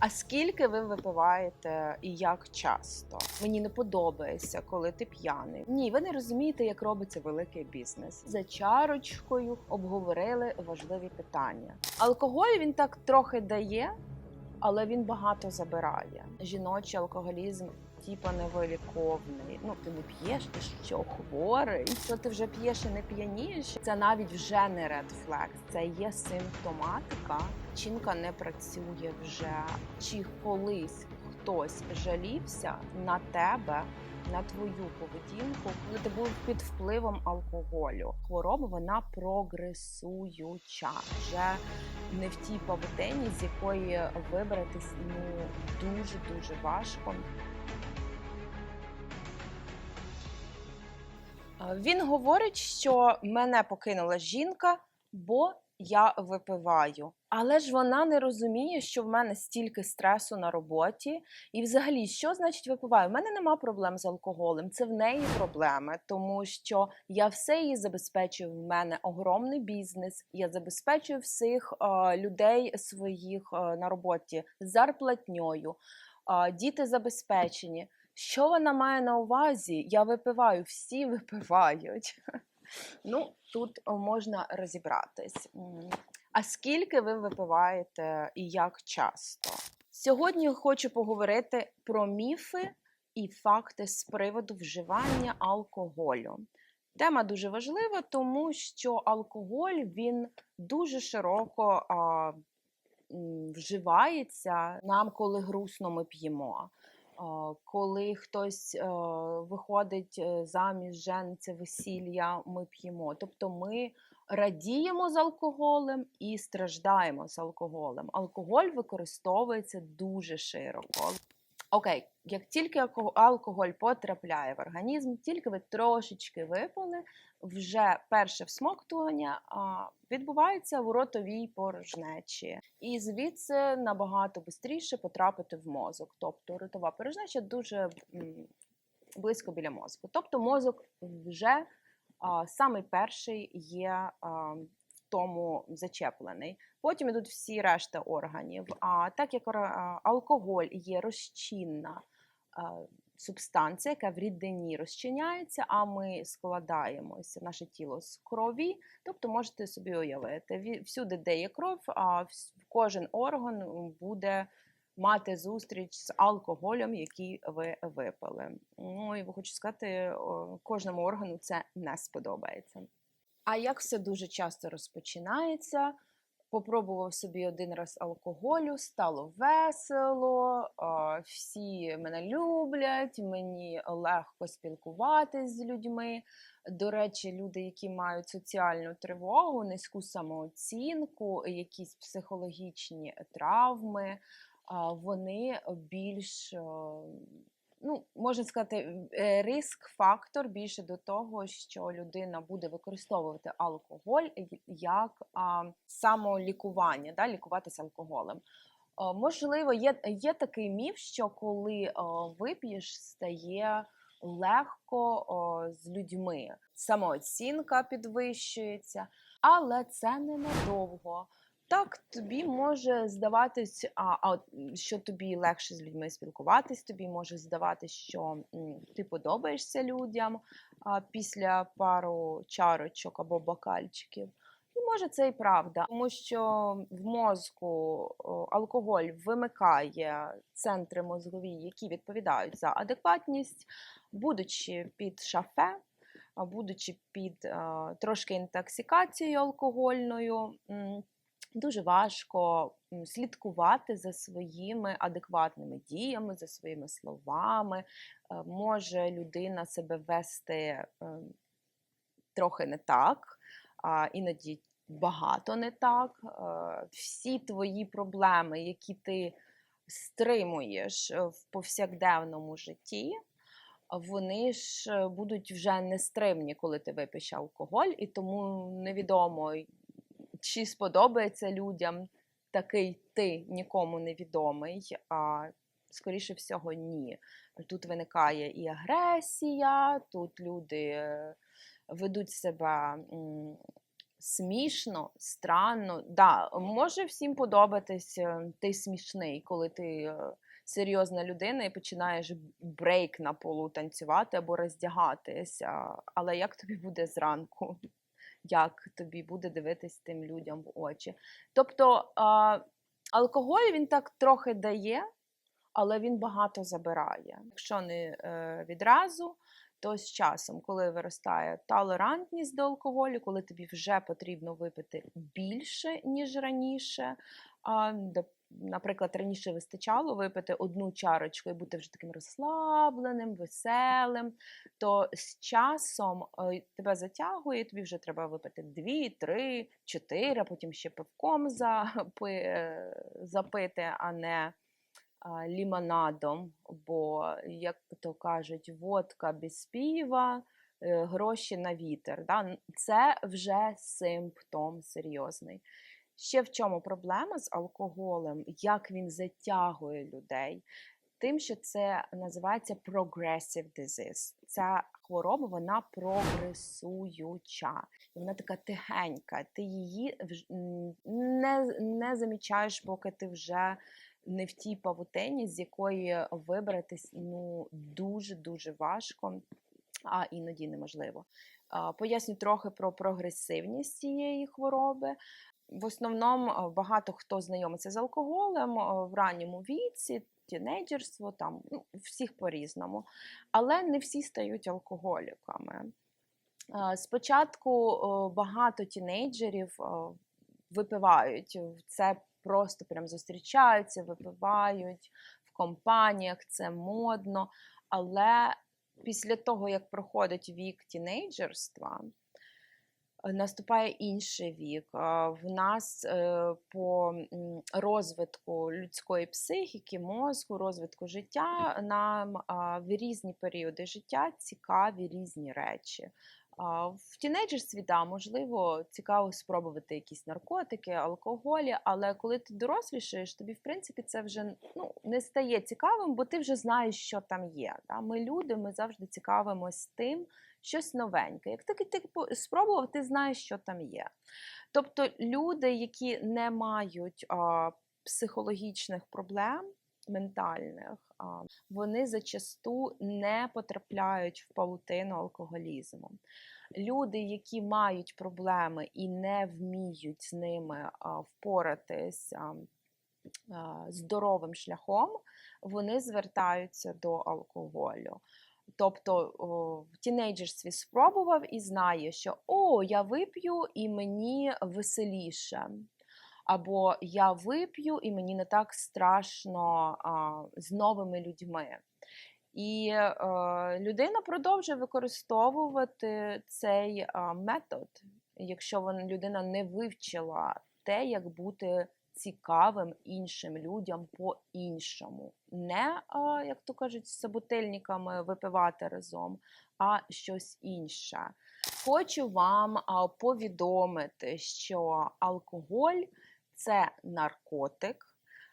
А скільки ви випиваєте і як часто? Мені не подобається, коли ти п'яний. Ні, ви не розумієте, як робиться великий бізнес. За чарочкою обговорили важливі питання. Алкоголь він так трохи дає, але він багато забирає. Жіночий алкоголізм. Типа невиліковний. Ну ти не п'єш, ти що хворий. Якщо ти вже п'єш і не п'янієш, це навіть вже не flag, це є симптоматика. Чинка не працює вже. Чи колись хтось жалівся на тебе, на твою поведінку, коли ти був під впливом алкоголю. Хвороба вона прогресуюча. Вже не в тій павутині, з якої вибратись ну дуже дуже важко. Він говорить, що мене покинула жінка, бо я випиваю. Але ж вона не розуміє, що в мене стільки стресу на роботі. І взагалі, що значить випиваю? У мене нема проблем з алкоголем. Це в неї проблеми, тому що я все її забезпечую. В мене огромний бізнес. Я забезпечую всіх е, людей своїх е, на роботі зарплатньою. Діти забезпечені. Що вона має на увазі? Я випиваю, всі випивають. Ну, тут можна розібратись. А скільки ви випиваєте і як часто? Сьогодні хочу поговорити про міфи і факти з приводу вживання алкоголю. Тема дуже важлива, тому що алкоголь він дуже широко а, вживається нам, коли грустно ми п'ємо. А, Коли хтось е, виходить е, заміж, жениться, весілля, ми п'ємо. Тобто ми радіємо з алкоголем і страждаємо з алкоголем. Алкоголь використовується дуже широко. Окей, як тільки алко- алкоголь потрапляє в організм, тільки ви трошечки випили, вже перше всмоктування відбувається у ротовій порожнечі, і звідси набагато швидше потрапити в мозок. Тобто ротова порожнеча дуже близько біля мозку. Тобто мозок вже самий перший є в тому зачеплений. Потім йдуть всі решта органів. А так як алкоголь є розчинна субстанція, яка в рідині розчиняється, а ми складаємося, наше тіло з крові. Тобто можете собі уявити, всюди, де є кров, а кожен орган буде мати зустріч з алкоголем, який ви випили. Ну і хочу сказати, кожному органу це не сподобається. А як все дуже часто розпочинається? Попробував собі один раз алкоголю, стало весело, всі мене люблять, мені легко спілкуватись з людьми. До речі, люди, які мають соціальну тривогу, низьку самооцінку, якісь психологічні травми, вони більш ну, можна сказати, е, риск-фактор більше до того, що людина буде використовувати алкоголь як а, самолікування, да, лікуватися алкоголем. Е, Можливо, є, є такий міф, що коли е, вип'єш, стає легко е, з людьми. Самооцінка підвищується, але це ненадовго. Так, тобі може здаватись, а, а, що тобі легше з людьми спілкуватись, тобі може здаватись, що м, ти подобаєшся людям а, після пару чарочок або бокальчиків. І може це і правда, тому що в мозку алкоголь вимикає центри мозгові, які відповідають за адекватність, будучи під шафе, будучи під а, трошки інтоксикацією алкогольною. Дуже важко слідкувати за своїми адекватними діями, за своїми словами. Е, Може людина себе вести е, трохи не так, а іноді багато не так. Е, Всі твої проблеми, які ти стримуєш е, в повсякденному житті, вони ж будуть вже нестримні, коли ти вип'єш алкоголь, і тому невідомо, чи сподобається людям такий ти нікому невідомий, а скоріше всього, ні. Тут виникає і агресія, тут люди е, ведуть себе смішно, странно. Да, може всім подобатись е, ти смішний, коли ти е, серйозна людина і починаєш брейк на полу танцювати або роздягатися. Але як тобі буде зранку? Як тобі буде дивитись тим людям в очі? Тобто а, алкоголь він так трохи дає, але він багато забирає. Якщо не е, відразу, то з часом, коли виростає толерантність до алкоголю, коли тобі вже потрібно випити більше, ніж раніше. А, наприклад, раніше вистачало випити одну чарочку і бути вже таким розслабленим, веселим, то з часом е, тебе затягує, тобі вже треба випити дві, три, чотири, а потім ще пивком е, запити, а не лімонадом, бо, як то кажуть, водка без пива, е, гроші на вітер. Да? Це вже симптом серйозний. Ще в чому проблема з алкоголем, як він затягує людей? Тим, що це називається progressive disease. Ця хвороба вона прогресуюча. Вона така тихенька. Ти її не, не замічаєш, поки ти вже не в тій павутині, з якої вибратись ну дуже дуже важко, а іноді неможливо. Поясню трохи про прогресивність цієї хвороби. В основному багато хто знайомиться з алкоголем в ранньому віці, тінейджерство, там ну, всіх по-різному, але не всі стають алкоголіками. Спочатку багато тінейджерів випивають. Це просто прям зустрічаються, випивають в компаніях, це модно. Але після того, як проходить вік тінейджерства, наступає інший вік. В нас е, по розвитку людської психіки, мозку, розвитку життя нам в різні періоди життя цікаві різні речі. В тінейджерстві, да, можливо, цікаво спробувати якісь наркотики, алкоголі, але коли ти дорослішаєш, тобі, в принципі, це вже ну, не стає цікавим, бо ти вже знаєш, що там є. Да? Ми люди, ми завжди цікавимось тим, щось новеньке. Як тільки ти по- спробував, ти знаєш, що там є. Тобто люди, які не мають а, психологічних проблем, ментальних, а, вони зачасту не потрапляють в павутину алкоголізму. Люди, які мають проблеми і не вміють з ними а, впоратись а, а, здоровим шляхом, вони звертаються до алкоголю. Тобто в тінейджерстві спробував і знає, що о, я вип'ю і мені веселіше. Або я вип'ю і мені не так страшно а, з новими людьми. І е, людина продовжує використовувати цей а, метод, якщо вона людина не вивчила те, як бути цікавим іншим людям по-іншому. Не, як то кажуть, з собутильниками випивати разом, а щось інше. Хочу вам повідомити, що алкоголь це наркотик.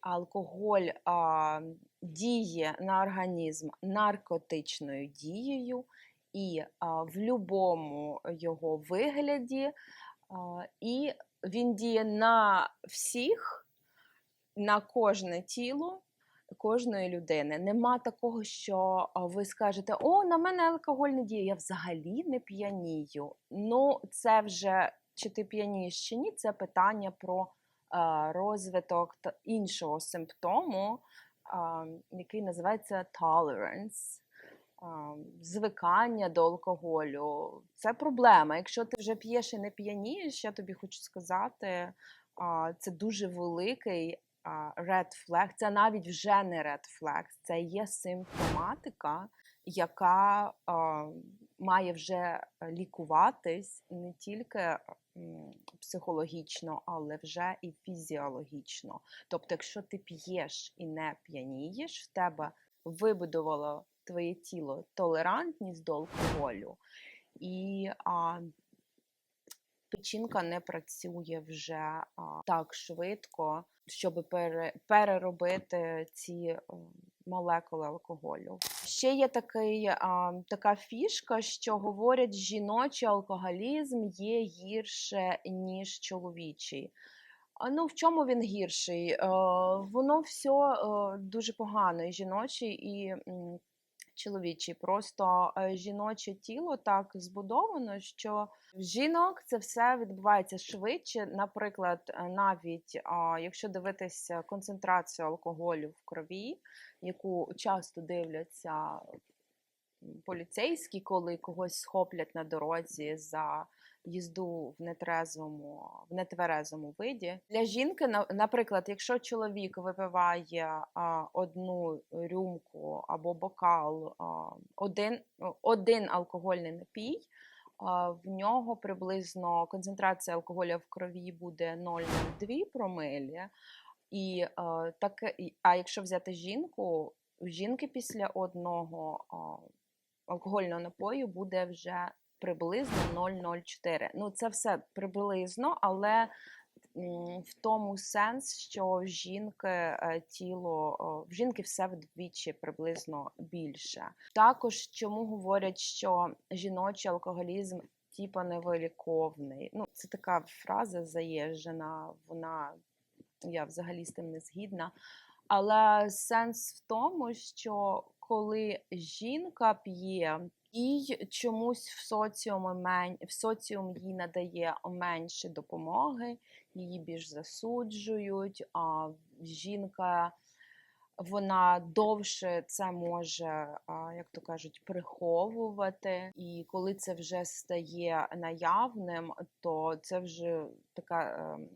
Алкоголь а, діє на організм наркотичною дією, і а, в будь-якому його вигляді, а, і він діє на всіх, на кожне тіло кожної людини. Нема такого, що ви скажете: О, на мене алкоголь не діє, я взагалі не п'янію. Ну, це вже чи ти п'янієш чи ні, це питання про розвиток іншого симптому, який називається tolerance. Звикання до алкоголю це проблема. Якщо ти вже п'єш і не п'янієш, я тобі хочу сказати, це дуже великий red flag. Це навіть вже не red flag, це є симптоматика, яка має вже лікуватись не тільки психологічно, але вже і фізіологічно. Тобто, якщо ти п'єш і не п'янієш, в тебе вибудувало твоє тіло толерантність до алкоголю, і а, печінка не працює вже а, так швидко, щоб пере, переробити ці молекули алкоголю. Ще є такий, а, така фішка, що говорять, жіночий алкоголізм є гірше, ніж чоловічий. Ну, в чому він гірший? Е, воно все дуже погано, і жіночий, і чоловічий. Просто е, жіноче тіло так збудовано, що в жінок це все відбувається швидше. Наприклад, е, навіть якщо дивитися концентрацію алкоголю в крові, яку часто дивляться поліцейські, коли когось схоплять на дорозі за їзду в нетрезвому, в нетверезому виді. Для жінки, наприклад, якщо чоловік випиває одну рюмку або бокал, один, один алкогольний напій, в нього приблизно концентрація алкоголю в крові буде 0,02 промилі. І, таке, а якщо взяти жінку, у жінки після одного алкогольного напою буде вже приблизно 0,04. Ну, це все приблизно, але в тому сенс, що в жінки е, тіло, в жінки все вдвічі приблизно більше. Також чому говорять, що жіночий алкоголізм типа невиліковний. Ну, це така фраза заїжджена, вона я взагалі з тим не згідна. Але сенс в тому, що коли жінка п'є, їй чомусь в соціумі мен... в соціум їй надає менше допомоги, її більш засуджують. А жінка вона довше це може, як то кажуть, приховувати. І коли це вже стає наявним, то це вже така. ем,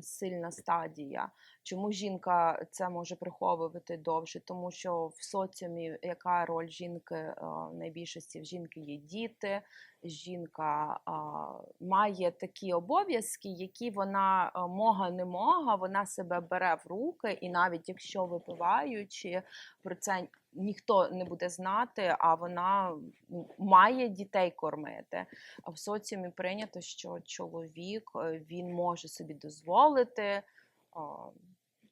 Сильна стадія. Чому жінка це може приховувати довше? Тому що в соціумі яка роль жінки е, в найбільшості в жінки є діти, жінка має такі обов'язки, які вона е, мога не мога, вона себе бере в руки, і навіть якщо випиваючи, про це ніхто не буде знати, а вона має дітей кормити. А в соціумі прийнято, що чоловік е, він може собі дозволити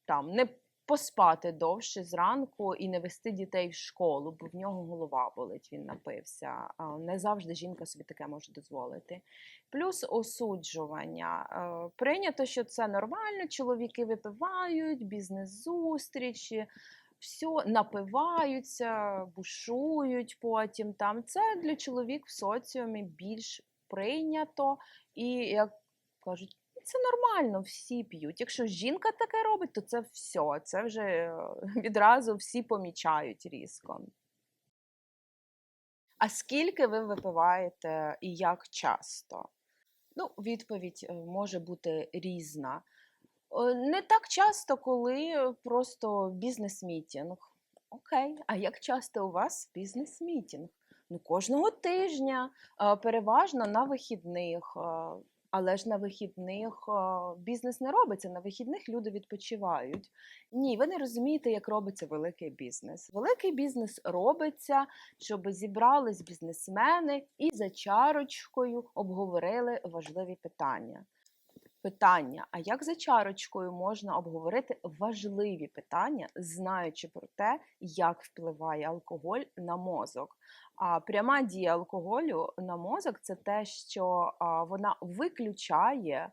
там не поспати довше зранку і не вести дітей в школу, бо в нього голова болить, він напився. Не завжди жінка собі таке може дозволити. Плюс осуджування. Е, Прийнято, що це нормально, чоловіки випивають, бізнес-зустрічі. Все напиваються, бушують потім там. Це для чоловік в соціумі більш прийнято, і як кажуть, це нормально, всі п'ють. Якщо жінка таке робить, то це все. Це вже е, відразу всі помічають різко. А скільки ви випиваєте і як часто? Ну, відповідь е, може бути різна. Е, Не так часто, коли просто бізнес-мітінг. Окей, а як часто у вас бізнес-мітінг? Ну, кожного тижня, переважно на вихідних. Але ж на вихідних бізнес не робиться, на вихідних люди відпочивають. Ні, ви не розумієте, як робиться великий бізнес. Великий бізнес робиться, щоб зібрались бізнесмени і за чарочкою обговорили важливі питання. Питання: а як за чарочкою можна обговорити важливі питання, знаючи про те, як впливає алкоголь на мозок? А пряма дія алкоголю на мозок це те, що вона виключає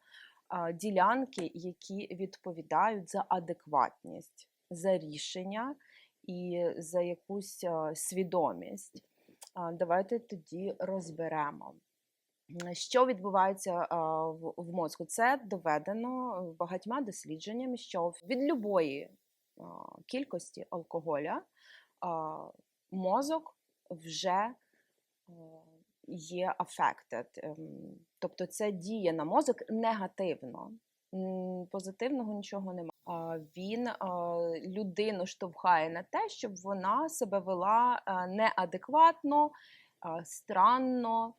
ділянки, які відповідають за адекватність, за рішення і за якусь свідомість. Давайте тоді розберемо. Що відбувається в, в мозку? Це доведено багатьма дослідженнями, що від любої кількості алкоголя мозок вже е, є affected. ем, Тобто це діє на мозок негативно. Позитивного нічого немає. Він людину штовхає на те, щоб вона себе вела неадекватно, странно,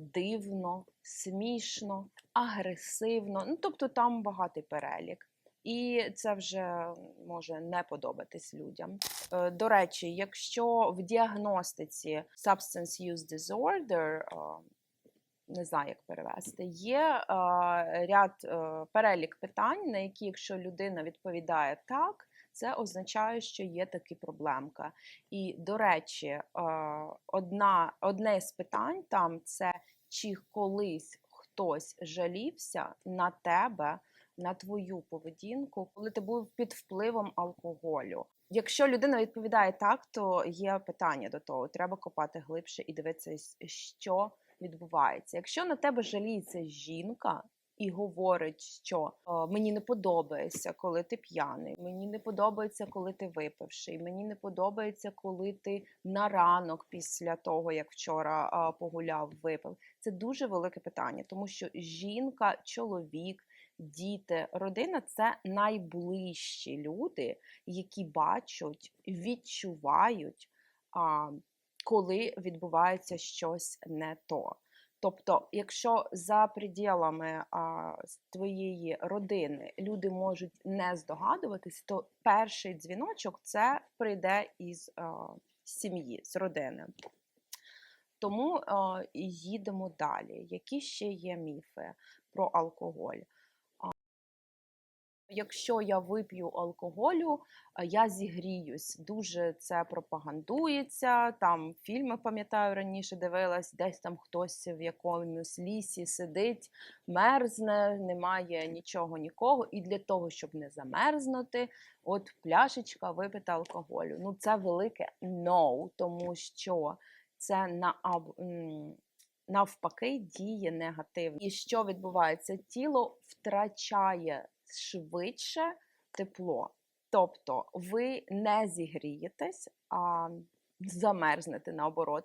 дивно, смішно, агресивно. Ну, тобто там багатий перелік. І це вже може не подобатись людям. Е, До речі, якщо в діагностиці substance use disorder, не знаю, як перевести, є ряд е, перелік питань, на які, якщо людина відповідає так, це означає, що є таки проблемка. І, до речі, е, одна, одне з питань там це чи колись хтось жалівся на тебе, на твою поведінку, коли ти був під впливом алкоголю. Якщо людина відповідає так, то є питання до того. Треба копати глибше і дивитися, що відбувається. Якщо на тебе жаліється жінка і говорить, що е, мені не подобається, коли ти п'яний, мені не подобається, коли ти випивший, мені не подобається, коли ти на ранок після того, як вчора погуляв, випив. Це дуже велике питання, тому що жінка, чоловік, діти, родина це найближчі люди, які бачать, відчувають, коли відбувається щось не то. Тобто, якщо за пределами а, твоєї родини люди можуть не здогадуватись, то перший дзвіночок це прийде із а, сім'ї, з родини. Тому а, їдемо далі. Які ще є міфи про алкоголь? Якщо я вип'ю алкоголю, я зігріюсь. Дуже це пропагандується. Там фільми, пам'ятаю, раніше дивилась, десь там хтось в якомусь лісі сидить, мерзне, немає нічого, нікого. І для того, щоб не замерзнути, от пляшечка випита алкоголю. Ну, це велике no, тому що це на навпаки діє негативно. І що відбувається? Тіло втрачає швидше тепло. Тобто ви не зігрієтесь, а замерзнете наоборот.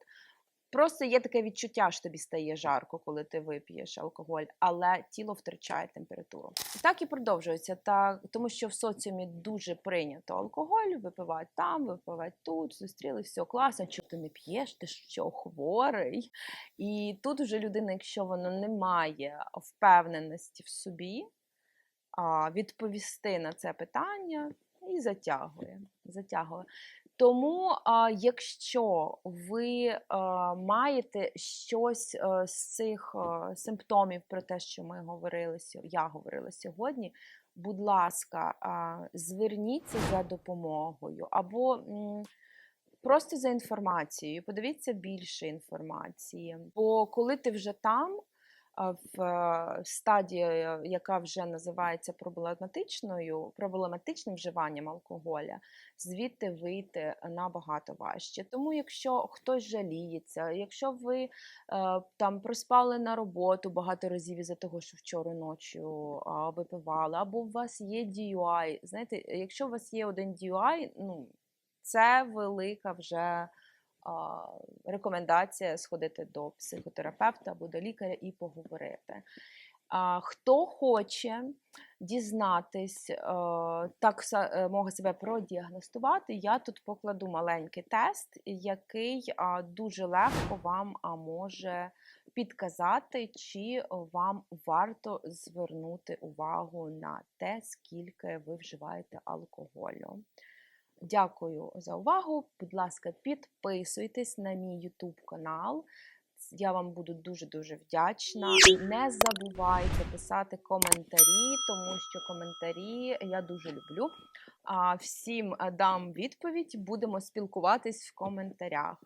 Просто є таке відчуття, що тобі стає жарко, коли ти вип'єш алкоголь, але тіло втрачає температуру. Так і продовжується, так, тому що в соціумі дуже прийнято алкоголь, випивають там, випивають тут, зустріли, все класно, чого ти не п'єш, ти що хворий. І тут вже людина, якщо вона не має впевненості в собі, відповісти на це питання і затягує. затягує. Тому, якщо ви маєте щось з цих симптомів про те, що ми говорили, я говорила сьогодні, будь ласка, зверніться за допомогою або просто за інформацією, подивіться більше інформації. Бо коли ти вже там, в стадії, яка вже називається проблематичною, проблематичним вживанням алкоголя, звідти вийти набагато важче. Тому, якщо хтось жаліється, якщо ви там проспали на роботу багато разів із-за того, що вчора ночі випивали, або у вас є DUI, знаєте, якщо у вас є один DUI, ну це велика вже рекомендація сходити до психотерапевта або до лікаря і поговорити. Хто хоче дізнатись, е, так е, може себе продіагностувати, я тут покладу маленький тест, який дуже легко вам може підказати, чи вам варто звернути увагу на те, скільки ви вживаєте алкоголю. Дякую за увагу. Будь ласка, підписуйтесь на мій YouTube канал. Я вам буду дуже-дуже вдячна. Не забувайте писати коментарі, тому що коментарі я дуже люблю. Всім е, дам відповідь, будемо спілкуватись в коментарях.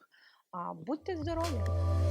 Будьте здорові!